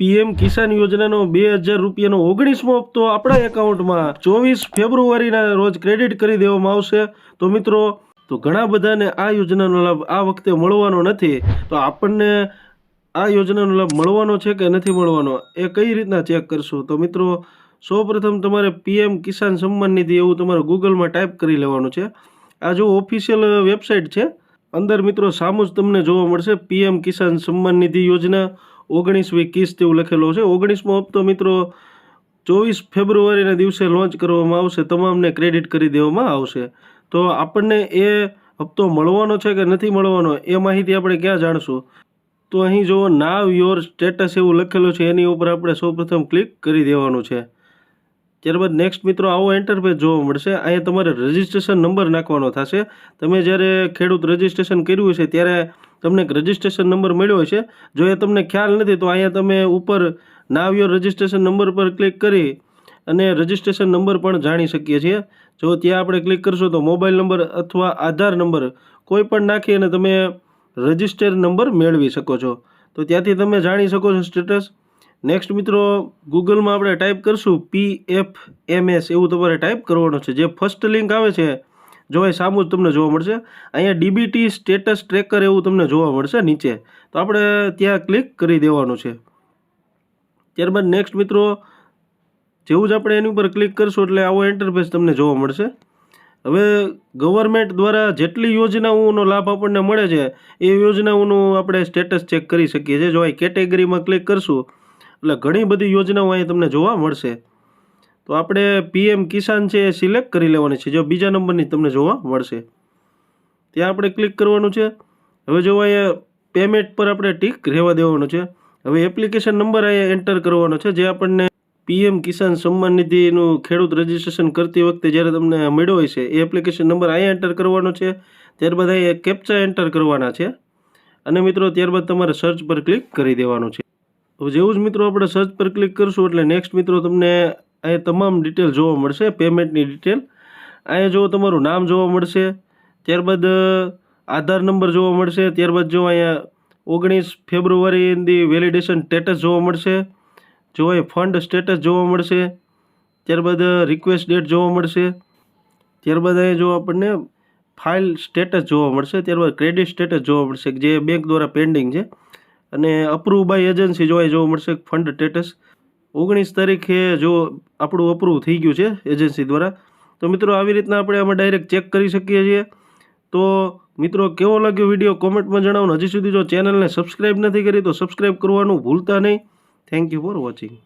PM કિસાન યોજનાનો બે હજાર રૂપિયાનો ઓગણીસમો હપ્તો આપણા એકાઉન્ટમાં ચોવીસ ફેબ્રુઆરીના રોજ ક્રેડિટ કરી દેવામાં આવશે. તો મિત્રો, તો ઘણા બધાને આ યોજનાનો લાભ આ વખતે મળવાનો નથી. તો આપણને આ યોજનાનો લાભ મળવાનો છે કે નથી મળવાનો, એ કઈ રીતના ચેક કરશું? તો મિત્રો, સૌપ્રથમ તમારે પીએમ કિસાન સન્માન નિધિ એવું તમારે ગૂગલમાં ટાઈપ કરી લેવાનું છે. આ જો ઓફિશિયલ વેબસાઇટ છે, અંદર મિત્રો સામું જ તમને જોવા મળશે પીએમ કિસાન સન્માન નિધિ યોજના. ઓગણીસમી કિસ્ત એવું લખેલો છે. ઓગણીસમો હપ્તો મિત્રો ચોવીસ ફેબ્રુઆરીના દિવસે લોન્ચ કરવામાં આવશે. તમામને ક્રેડિટ કરી દેવામાં આવશે. તો આપણને એ હપ્તો મળવાનો છે કે નથી મળવાનો એ માહિતી આપણે ક્યાં જાણશું? તો અહીં જુઓ નાવ યોર સ્ટેટસ એવું લખેલું છે. એની ઉપર આપણે સૌપ્રથમ ક્લિક કરી દેવાનું છે. ત્યારબાદ નેક્સ્ટ મિત્રો, આવો એન્ટરપેજ જોવા મળશે. અહીંયા તમારે રજિસ્ટ્રેશન નંબર નાખવાનો થશે. તમે જ્યારે ખેડૂત રજિસ્ટ્રેશન કર્યું છે ત્યારે તમને એક રજિસ્ટ્રેશન નંબર મળ્યો છે. જો એ તમને ખ્યાલ નથી, તો અહીંયા તમે ઉપર નાવ યોર રજિસ્ટ્રેશન નંબર પર ક્લિક કરી અને રજિસ્ટ્રેશન નંબર પણ જાણી શકીએ છીએ. જો ત્યાં આપણે ક્લિક કરશો તો મોબાઈલ નંબર અથવા આધાર નંબર કોઈ પણ નાખી અને તમે રજિસ્ટર નંબર મેળવી શકો છો. તો ત્યાંથી તમે જાણી શકો છો સ્ટેટસ નેક્સ્ટ મિત્રો ગૂગલમાં આપણે ટાઈપ કરશું પી એફ એમ એસ એવું તમારે ટાઈપ કરવાનું છે. જે ફર્સ્ટ લિંક આવે છે જો એ સામું જ તમને જોવા મળશે. અહીંયા ડીબીટી સ્ટેટસ ટ્રેકર એવું તમને જોવા મળશે નીચે. તો આપણે ત્યાં ક્લિક કરી દેવાનું છે. ત્યારબાદ નેક્સ્ટ મિત્રો, જેવું જ આપણે એની ઉપર ક્લિક કરશું એટલે આવો ઇન્ટરફેસ તમને જોવા મળશે. હવે ગવર્મેન્ટ દ્વારા જેટલી યોજનાઓનો લાભ આપણને મળે છે, એ યોજનાઓનું આપણે સ્ટેટસ ચેક કરી શકીએ છીએ. જો અહીં કેટેગરીમાં ક્લિક કરશું, એટલે ઘણી બધી યોજનાઓ અહીં તમને જોવા મળશે. તો આપણે પીએમ કિસાન છે એ સિલેક્ટ કરી લેવાની છે. જો બીજા નંબરની તમને જોવા મળશે. ત્યાં આપણે ક્લિક કરવાનું છે. હવે જો અહીંયા પેમેન્ટ પર આપણે ટીક રહેવા દેવાનું છે. હવે એપ્લિકેશન નંબર અહીંયા એન્ટર કરવાનો છે. જે આપણને પીએમ કિસાન સન્માન નિધિનું ખેડૂત રજિસ્ટ્રેશન કરતી વખતે જ્યારે તમને મળ્યો હોય છે, એ એપ્લિકેશન નંબર અહીંયા એન્ટર કરવાનો છે. ત્યારબાદ અહીંયા કેપ્ચા એન્ટર કરવાના છે. અને મિત્રો, ત્યારબાદ તમારે સર્ચ પર ક્લિક કરી દેવાનું છે. હવે જેવું જ મિત્રો આપણે સર્ચ પર ક્લિક કરશું એટલે નેક્સ્ટ મિત્રો તમને અહીંયા તમામ ડિટેલ જોવા મળશે પેમેન્ટની ડિટેલ અહીંયા જો તમારું નામ જોવા મળશે, ત્યારબાદ આધાર નંબર જોવા મળશે, ત્યારબાદ જો અહીંયા ઓગણીસ ફેબ્રુઆરીની વેલિડેશન સ્ટેટસ જોવા મળશે, જો અહીં ફંડ સ્ટેટસ જોવા મળશે, ત્યારબાદ રિક્વેસ્ટ ડેટ જોવા મળશે, ત્યારબાદ અહીંયા જો આપણને ફાઇલ સ્ટેટસ જોવા મળશે, ત્યારબાદ ક્રેડિટ સ્ટેટસ જોવા મળશે, જે બેંક દ્વારા પેન્ડિંગ છે. અને અપ્રુવ બાય એજન્સી જો અહીં જોવા મળશે ફંડ સ્ટેટસ ઓગણીસ તારીખે જો આપણું અપ્રૂવ થઈ ગયું છે એજન્સી દ્વારા, તો મિત્રો આવી રીતના આપણે આમાં ડાયરેક્ટ ચેક કરી શકીએ છીએ. તો મિત્રો, કેવો લાગ્યો વીડિયો કોમેન્ટમાં જણાવો હજી સુધી જો ચેનલને સબસ્ક્રાઈબ નથી કરી, તો સબસ્ક્રાઈબ કરવાનું ભૂલતા નહીં. Thank you for watching